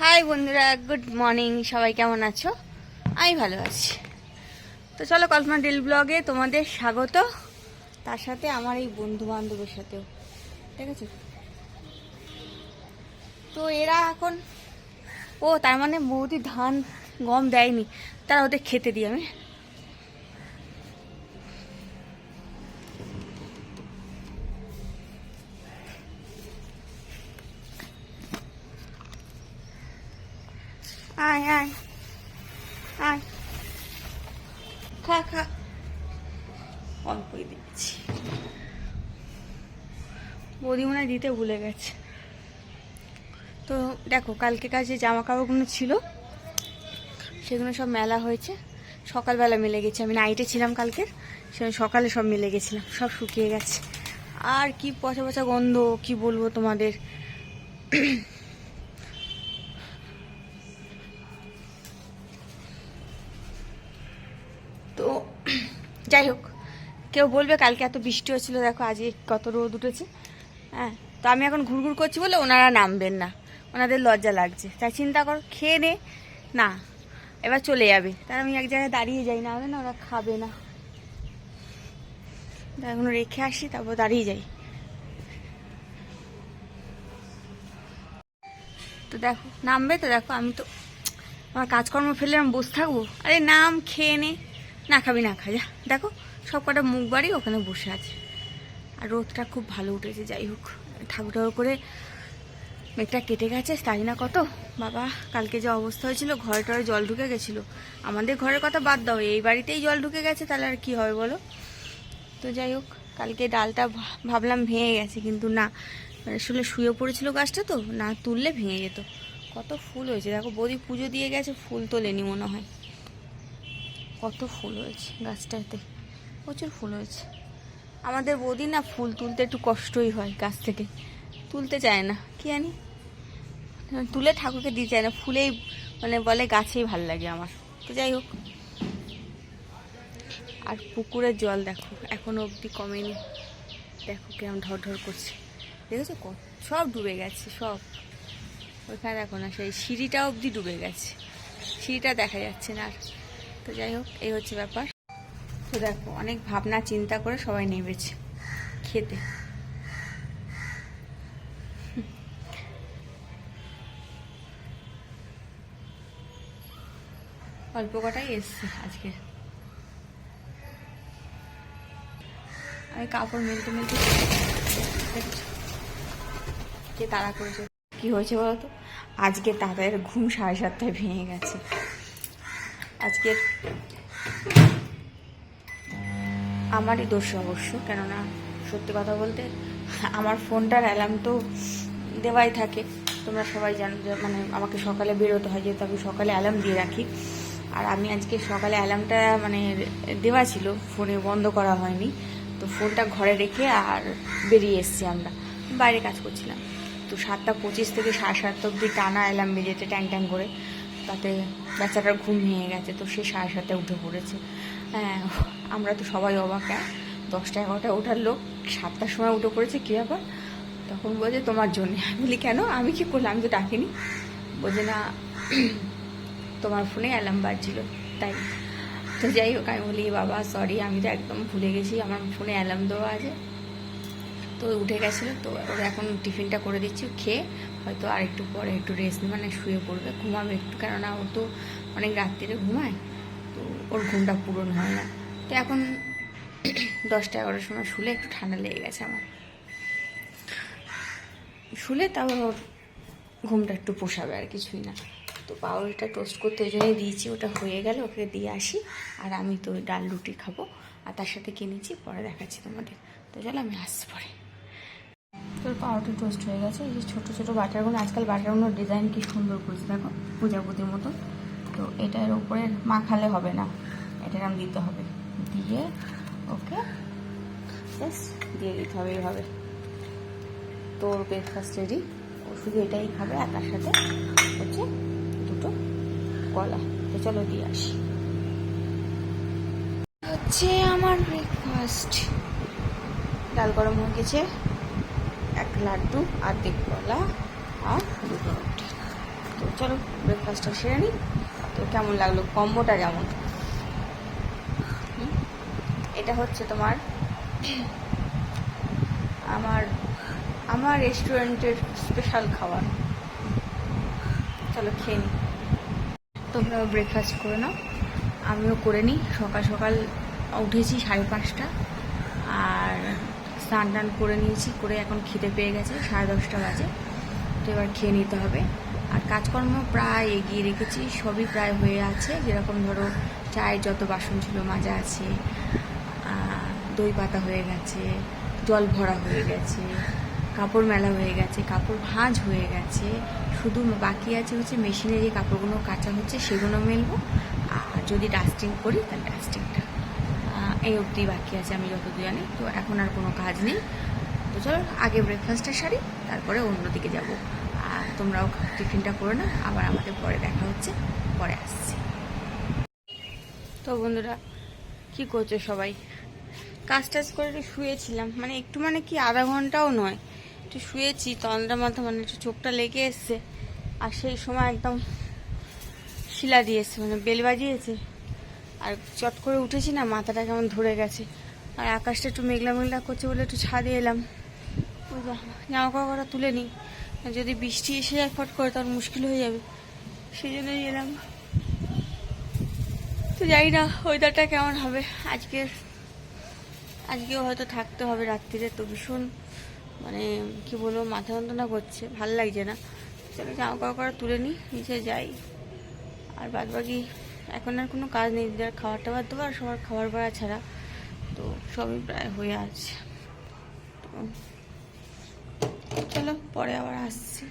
High বন্ধুরা, good morning, সবাই কেমন আছো? আমি ভালো আছি। তো চলো কল্পনা ডিল ব্লগে তোমাদের স্বাগত। তার সাথে আমার এই বন্ধু বান্ধবের সাথেও, ঠিক আছে? তো এরা এখন, ও তার মানে বৌদি ধান গম দেয়নি, তারা ওদের খেতে দিই আমি। আয় আয় আয় খা খা অল্পই দিচ্ছি বৌদি দিতে ভুলে গেছে। তো দেখো, কালকে কাছে জামা কাপড়গুলো ছিল, সেগুলো সব মেলা হয়েছে। সকালবেলা মিলে গেছে, আমি নাইটে ছিলাম কালকে, সেখানে সকালে সব মিলে গেছিলাম, সব শুকিয়ে গেছে। আর কি পচা পচা গন্ধ, কি বলব তোমাদের? যাই হোক কেউ বলবে কালকে এত বৃষ্টি হচ্ছিল দেখো আজকে কত রোদ উঠেছে। হ্যাঁ তো আমি এখন ঘুরঘুর করছি বলে ওনারা নামবেন না, ওনাদের লজ্জা লাগছে। তাই চিন্তা কর, খেয়ে নে, না, এবার চলে যাবে। তার আমি এক জায়গায় দাঁড়িয়ে যাই, না হলে না ওরা খাবে না। এখন রেখে আসি, তারপর দাঁড়িয়ে যাই। তো দেখো, নামবে তো দেখো, আমি তো আমার কাজকর্ম ফেলে আমি বসে থাকব। আরে নাম, খেয়ে নে। না খাবি, না খা যা, দেখো, সব কটা মুখ বাড়ি ওখানে বসে আছে। আর রোদটা খুব ভালো উঠেছে, যাই হোক। ঠাকুর ঠাকুর করে মেঘটা কেটে গেছে, তাই না কত? বাবা, কালকে যে অবস্থা হয়েছিল, ঘরে টরে জল ঢুকে গেছিল। আমাদের ঘরের কথা বাদ দাও, এই বাড়িতেই জল ঢুকে গেছে, তাহলে আর কি হবে বলো? তো যাই হোক, কালকে ডালটা ভাবলাম ভেঙে গেছে, কিন্তু না। আসলে শুয়ে পড়েছিল গাছটা তো, না তুললে ভেঙে যেত। কত ফুল হয়েছে, দেখো, বৌদি পুজো দিয়ে গেছে, ফুল তোলেনি মনে হয়। কত ফুল হয়েছে গাছটাতে। প্রচুর ফুল হয়েছে। আমাদের বৌদি না ফুল তুলতে একটু কষ্টই হয় গাছ থেকে। তুলতে চায় না। কি জানি? তুলে ঠাকুরকে দিতে চায় না। ফুলেই মানে বলে গাছেই ভালো লাগে আমার। তো যাই হোক। আর পুকুরের জল দেখো, এখনও অবধি কমেনি। দেখো কেমন ঢর ঢর করছে। দেখেছ সব ডুবে গেছে, সব। ওইখানে দেখো না, সেই সিঁড়িটা অবধি ডুবে গেছে। সিঁড়িটা দেখা যাচ্ছে না আর। তো যাই হোক, এই হচ্ছে ব্যাপার। তো দেখো, অনেক ভাবনা, চিন্তা করে সবাই নেমেছে খেতে। অল্প কটাই এসছে আজকে। আমি কাপড় মেলতে মেলতে কে তাড়া করেছে। কি হয়েছে বলতো আজকে তাদের ঘুম সাড়ে সাতটায় ভেঙে গেছে। আজকে আমারই দোষ অবশ্য, কেননা সত্যি কথা বলতে আমার ফোনটার অ্যালার্ম তো দেওয়াই থাকে। তোমরা সবাই জানো যে মানে আমাকে সকালে বেরোতে হয়, যেহেতু আমি সকালে অ্যালার্ম দিয়ে রাখি। আর আমি আজকে সকালে অ্যালার্মটা মানে দেওয়া ছিল, ফোনে বন্ধ করা হয়নি। তো ফোনটা ঘরে রেখে আর বেরিয়ে এসেছি আমরা। বাইরে কাজ করছিলাম। তো সাতটা পঁচিশ থেকে সাড়ে সাতটা অবধি টানা অ্যালার্ম বেজেছে ট্যাং ট্যাং করে। তাতে বাচ্চাটার ঘুম ভেঙে গেছে, তো সে সাড়ে সাতটায় উঠে পড়েছে। হ্যাঁ আমরা তো সবাই অবাক হ্যাঁ? দশটা এগারোটায় ওঠার লোক সাতটার সময় উঠে পড়েছে, কী ব্যাপার? তখন বলছে, তোমার জন্যে। আমি বলি, কেন? আমি কি করলাম? আমি তো ডাকিনি। বলছে, না, তোমার ফোনে অ্যালার্ম বাজছিল, তাই। তো যাই হোক, আমি বলি বাবা সরি আমি তো একদম ভুলে গেছি, আমার ফোনে অ্যালার্ম দেওয়া আছে। তো উঠে গেছিল, তো ওরা এখন টিফিনটা করে দিচ্ছি খেয়ে হয়তো আর একটু পরে একটু রেস্ট মানে শুয়ে পড়বে, ঘুমাবে একটু। কেননা ও তো অনেক রাত্রিরে ঘুমায়, তো ওর ঘুমটা পূরণ হয় না। তো এখন দশটা এগারোটার সময় শুলে একটু ঠান্ডা লেগে গেছে আমার। শুলে তাও ওর ঘুমটা একটু পোষাবে আর কিছুই না। তো পাউরুটিটা টোস্ট করতে ওই জন্যই দিয়েছি, ওটা হয়ে গেলে ওকে দিয়ে আসি, আর আমি তো ডাল রুটি খাব, আর তার সাথে কিনেছি, পরে দেখাচ্ছি তোমাদের। তো চলো আমি আসছি পরে। তোর পাউরুটি টোস্ট হয়ে গেছে। এই যে ছোটো ছোটো বাটারগুলো, আজকাল বাটারগুলোর ডিজাইন কি সুন্দর করেছে দেখো, পূজাপুতির মতো তো এটার উপরে মাখালে হবে না এটা নাম দিতে হবে। দিয়ে, ওকে দিয়ে দিতে হবে এইভাবে। তোর ব্রেকফাস্ট রেডি ও শুধু এটাই খাবে, আর তার সাথে হচ্ছে দুটো কলা। তো চলো দিয়ে আসি। হচ্ছে আমার ব্রেকফাস্ট ডাল গরম হয়ে গেছে। এক লাড্ডু আর্ধেক কলা আর দুটো রুটি। তো চলো ব্রেকফাস্টটা সেরে নিই। তো কেমন লাগল? কম্বোটা কেমন? এটা হচ্ছে তোমার, আমার আমার রেস্টুরেন্টের স্পেশাল খাবার। চলো খেয়ে নিই। তোমরা ব্রেকফাস্ট করে নাও। আমিও করে নিই। সকাল সকাল উঠেছি সাড়ে পাঁচটা। আর স্নান টান করে নিয়েছি, করে এখন খিদে পেয়ে গেছে, সাড়ে দশটা বাজে। তো এবার খেয়ে নিতে হবে। আর কাজকর্ম প্রায় এগিয়ে রেখেছি, সবই প্রায় হয়ে আছে। যেরকম ধরো, চায়ের যত বাসন ছিল, মাজা আছে দই পাতা হয়ে গেছে, জল ভরা হয়ে গেছে, কাপড় মেলা হয়ে গেছে, কাপড় ভাঁজ হয়ে গেছে। শুধু বাকি আছে হচ্ছে মেশিনে যে কাপড়গুলো কাঁচা হচ্ছে, সেগুলো মেলবো। আর যদি ডাস্টিং করি, তাহলে ডাস্টিংটা এই অবধি বাকি আছে আমি যতদূর জানি। তো এখন আর কোনো কাজ নেই। তো চলো, আগে ব্রেকফাস্টটা সারি তারপরে অন্যদিকে যাব। আর তোমরাও টিফিনটা করে না আবার আমাদের পরে দেখা হচ্ছে। পরে আসছি। তো বন্ধুরা, কি করছ সবাই? কাজ টাজ করে একটু শুয়েছিলাম। মানে একটু মানে কি আধা ঘন্টাও নয়। একটু শুয়েছি, তন্দ্রা মাথা মানে একটু চোখটা লেগে এসছে। আর সেই সময় একদম শিলা দিয়েছে মানে বেল বাজিয়েছে। আর চট করে উঠেছি না, মাথাটা কেমন ধরে গেছে। আর আকাশটা একটু মেঘলা মেঘলা করছে বলে একটু ছাদে এলাম। জামা কাপড়টা তুলে নিই। যদি বৃষ্টি এসে যায়, ফট করে তার মুশকিল হয়ে যাবে। সেই জন্যই এলাম। তো জানি না ওয়েদারটা কেমন হবে। আজকে আজকেও হয়তো থাকতে হবে রাত্রিরে তো ভীষণ মানে কি বলব, মাথা যন্ত্রণা করছে, ভালো লাগছে না। চলো জামা কাপড় তুলে নিই, নিচে যাই। আর বাদ বাকি এখন আর কোনো কাজ নেই, যার খাবার টাবার দেবো আর সবার খাবার বাড়া ছাড়া। তো সবই প্রায় হয়ে আছে। তো চলো, পরে আবার আসছি।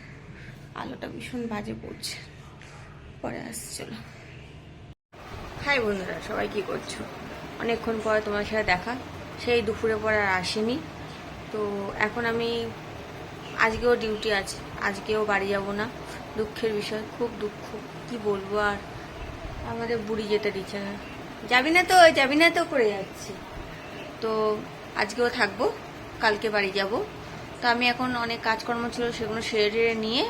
আলোটা ভীষণ বাজে পড়ছে। পরে আসছি, চলো। হাই বন্ধুরা, সবাই কি করছ? অনেকক্ষণ পরে তোমার সাথে দেখা। সেই দুপুরে পরে আর আসেনি। তো এখন আমি, আজকেও ডিউটি আছে, আজকেও বাড়ি যাব না। দুঃখের বিষয়, খুব দুঃখ। কি বলব আর? আমাদের বুড়ি যেতে দিচ্ছে যাবি না তো, যাবি না তো করে যাচ্ছি। তো আজকেও থাকব, কালকে বাড়ি যাব। তো আমি এখন অনেক কাজকর্ম ছিল, সেগুলো সেরে নিয়ে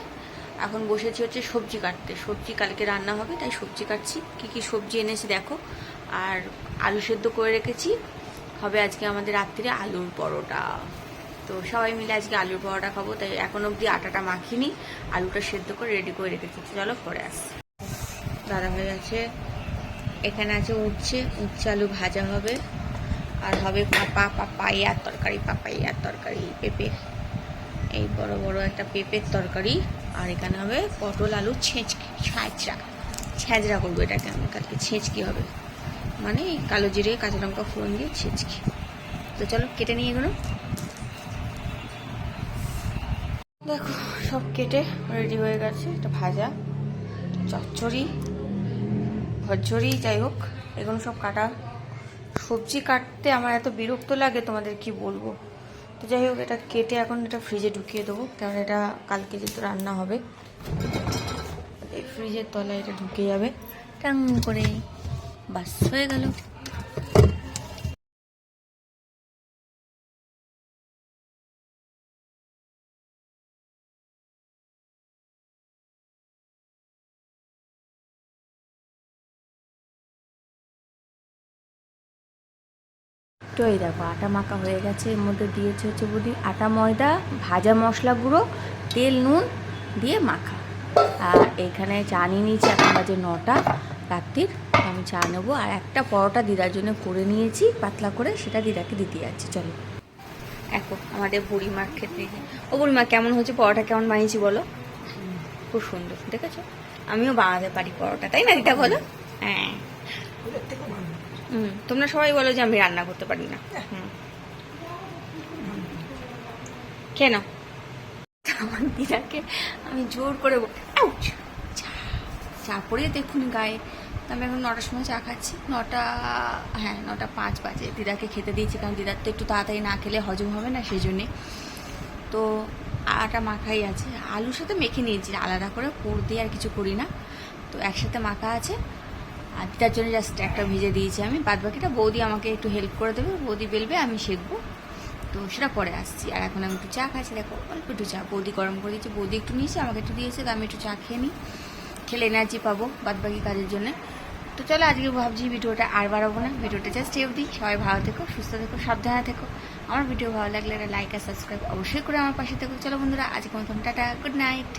এখন বসেছি হচ্ছে সবজি কাটতে। সবজি কালকে রান্না হবে, তাই সবজি কাটছি। কি কি সবজি এনেছি দেখো। আর আলু সেদ্ধ করে রেখেছি। হবে আজকে আমাদের রাত্রিরে আলুর পরোটা। তো সবাই মিলে আজকে আলুর পরোটা খাব, তাই এখন অবধি আটাটা মাখিনি, আলুটা সেদ্ধ করে রেডি করে রেখেছি। চলো পরে আসছি। দাদা হয়ে আছে। এখানে আছে উচ্ছে। উচ্ছে আলু ভাজা হবে। আর হবে পাপা পাপাইয়ার তরকারি পাপাইয়ার তরকারি, পেঁপে। এই বড় বড় একটা পেঁপের তরকারি। আর এখানে হবে পটল, আলু, ছেঁচকি ছ্যাঁচড়া ছ্যাঁচড়া করব এটাকে আমি কালকে। ছেঁচকি হবে। মানে কালো জিরে, কাঁচা লঙ্কা, ফোড়ন দিয়ে ছেঁচকি। তো চলো, কেটে নিয়ে এগুলো। দেখো, সব কেটে রেডি হয়ে গেছে। এটা ভাজা। চচ্চড়ি। ভজ্জরি যাই হোক, এগুলো সব কাটা। সবজি কাটতে আমার এত বিরক্ত লাগে, তোমাদের কি বলব? তো যাই হোক, এটা কেটে এখন এটা ফ্রিজে ঢুকিয়ে দেবো, কারণ এটা কালকে যেহেতু রান্না হবে। ফ্রিজের তলায় এটা ঢুকে যাবে। টাং করে। বাস, হয়ে গেল। তো এই দেখো, আটা মাখা হয়ে গেছে। এর মধ্যে দিয়েছে হচ্ছে বুঝি আটা, ময়দা, ভাজা মশলা গুঁড়ো, তেল, নুন দিয়ে মাখা। আর এখানে চা নিয়ে নিয়েছি, এখন বাজে নটা রাত্রির। আমি চা নেব। আর একটা পরোটা দিদার জন্য করে নিয়েছি, পাতলা করে, সেটা দিদাকে দিতে যাচ্ছি। চলো। দেখো, আমাদের বুড়িমার ক্ষেত্রে ও বুড়িমা, কেমন হচ্ছে পরোটা কেমন বানিয়েছি বলো? খুব সুন্দর, দেখেছ? আমিও বানাতে পারি পরোটা, তাই না দিদা বলো? হ্যাঁ। তোমরা সবাই বলো যে আমি রান্না করতে পারি না। কেন আমার দিদাকে আমি জোর করে চা পড়িয়ে দেখুন গায়ে। আমি এখন নটার সময় চা খাচ্ছি। নটা হ্যাঁ নটা পাঁচ বাজে। দিদাকে খেতে দিয়েছি কারণ দিদার তো একটু তাড়াতাড়ি না খেলে হজম হবে না, সেই জন্যে। তো আটা মাখাই আছে। আলুর সাথে মেখে নিয়েছি। আলাদা করে পুর দিয়ে আর কিছু করি না। তো একসাথে মাখা আছে। আর তার জন্য জাস্ট একটা ভেজে দিয়েছি আমি। বাদ বাকিটা বৌদি আমাকে একটু হেল্প করে দেবে। বৌদি বেলবে, আমি শিখব তো সেটা পরে আসছি। আর এখন আমি একটু চা খাচ্ছি। দেখো, অল্প একটু চা। বৌদি গরম করে দিয়েছে। বৌদি একটু নিয়েছে, আমাকে একটু দিয়েছে। তো আমি একটু চা খেয়ে নিই। খেলে এনার্জি পাবো বাদ বাকি কাজের জন্য। তো চলো, আজকে ভাবছি ভিডিওটা আর বাড়াবো না। ভিডিওটা জাস্ট এফ দিই সবাই ভালো থেকো, সুস্থ থেকো, সাবধানে থেকো। আমার ভিডিও ভালো লাগলে একটা লাইক আর সাবস্ক্রাইব অবশ্যই করে আমার পাশে থেকো। চলো বন্ধুরা আজকে মতন টাটা। Good night